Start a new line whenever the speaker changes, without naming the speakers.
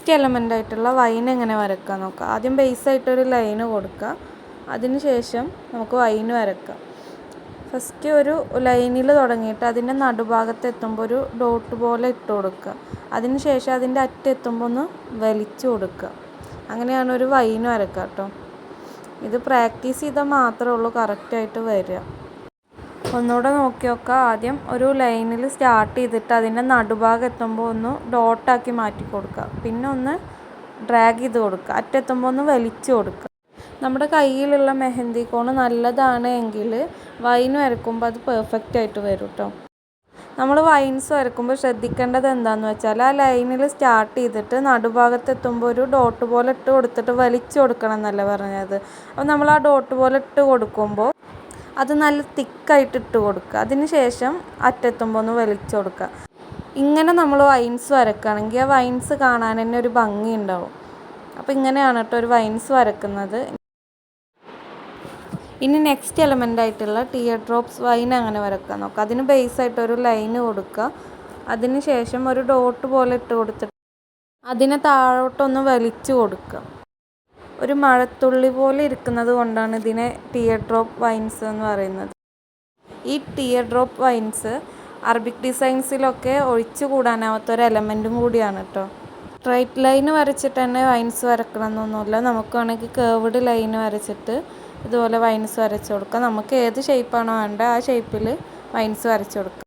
Next element ആയിട്ടുള്ള wine എങ്ങനെ വരക്കാൻ നോക്കുക ആദ്യം ബേസ് ആയിട്ടൊരു ലൈന് കൊടുക്കുക. അതിനുശേഷം നമുക്ക് വൈൻ വരക്കാം ഫസ്റ്റ് ഒരു ലൈനിൽ തുടങ്ങിയിട്ട് അതിന്റെ നടുഭാഗത്ത് എത്തുമ്പോൾ ഒരു ഡോട്ട് പോലെ ഇട്ട് കൊടുക്കുക. അതിനുശേഷം അതിന്റെ അറ്റെത്തുമ്പോൾ ഒന്ന് വലിച്ചു കൊടുക്കുക. അങ്ങനെയാണ് ഒരു വൈൻ വരക്കുക കേട്ടോ ഇത് പ്രാക്ടീസ് ചെയ്താൽ മാത്രമേ ഉള്ളൂ കറക്റ്റായിട്ട് വരിക. ഒന്നുകൂടെ നോക്കി നോക്കുക ആദ്യം ഒരു ലൈനിൽ സ്റ്റാർട്ട് ചെയ്തിട്ട് അതിന്റെ നടുഭാഗം എത്തുമ്പോൾ ഒന്ന് ഡോട്ടാക്കി മാറ്റി കൊടുക്കുക. പിന്നെ ഒന്ന് ഡ്രാഗ് ചെയ്ത് കൊടുക്കുക. അറ്റെത്തുമ്പോൾ ഒന്ന് വലിച്ചു കൊടുക്കുക. നമ്മുടെ കയ്യിലുള്ള മെഹന്തി കോൺ നല്ലതാണ് എങ്കിൽ വൈൻ വരക്കുമ്പോൾ അത് പെർഫെക്റ്റ് ആയിട്ട് വരും കേട്ടോ നമ്മൾ വൈൻസ് വരക്കുമ്പോൾ ശ്രദ്ധിക്കേണ്ടത് എന്താണെന്ന് വെച്ചാൽ ആ ലൈനിൽ സ്റ്റാർട്ട് ചെയ്തിട്ട് നടുഭാഗത്ത് എത്തുമ്പോൾ ഒരു ഡോട്ട് പോലെ ഇട്ട് കൊടുത്തിട്ട് വലിച്ചു കൊടുക്കണം എന്നല്ല പറഞ്ഞത്. അപ്പോൾ നമ്മൾ ആ ഡോട്ട് പോലെ ഇട്ട് കൊടുക്കുമ്പോൾ അത് നല്ല തിക്കായിട്ട് ഇട്ട് കൊടുക്കുക. അതിന് ശേഷം അറ്റെത്തുമ്പോൾ ഒന്ന് വലിച്ചു കൊടുക്കുക. ഇങ്ങനെ നമ്മൾ വൈൻസ് വരക്കുകയാണെങ്കിൽ ആ വൈൻസ് കാണാൻ തന്നെ ഒരു ഭംഗി ഉണ്ടാവും. അപ്പോൾ ഇങ്ങനെയാണ് കേട്ടോ ഒരു വൈൻസ് വരക്കുന്നത്. ഇനി നെക്സ്റ്റ് എലമെന്റ് ആയിട്ടുള്ള ടിയർ ഡ്രോപ്സ് വൈൻ അങ്ങനെ വരക്കാൻ നോക്കുക. അതിന് ബേസ് ആയിട്ട് ഒരു ലൈൻ കൊടുക്കുക. അതിന് ശേഷം ഒരു ഡോട്ട് പോലെ ഇട്ട് കൊടുത്തിട്ട് അതിനെ താഴോട്ടൊന്ന് വലിച്ചു കൊടുക്കുക. ഒരു മഴത്തുള്ളി പോലെ ഇരിക്കുന്നത് കൊണ്ടാണ് ഇതിനെ ടിയർ ഡ്രോപ്പ് വൈൻസ് എന്ന് പറയുന്നത്. ഈ ടിയർ ഡ്രോപ്പ് വൈൻസ് അറബിക് ഡിസൈൻസിലൊക്കെ ഒഴിച്ചു കൂടാനാവാത്ത ഒരു എലമെന്റും കൂടിയാണ് കേട്ടോ സ്ട്രൈറ്റ് ലൈൻ വരച്ചിട്ട് തന്നെ വൈൻസ് വരക്കണമെന്നൊന്നുമില്ല. നമുക്ക് വേണമെങ്കിൽ കേർവ്ഡ് ലൈൻ വരച്ചിട്ട് ഇതുപോലെ വൈൻസ് വരച്ചു കൊടുക്കാം. നമുക്ക് ഏത് ഷേപ്പാണോ വേണ്ടത് ആ ഷേപ്പിൽ വൈൻസ് വരച്ചു കൊടുക്കാം.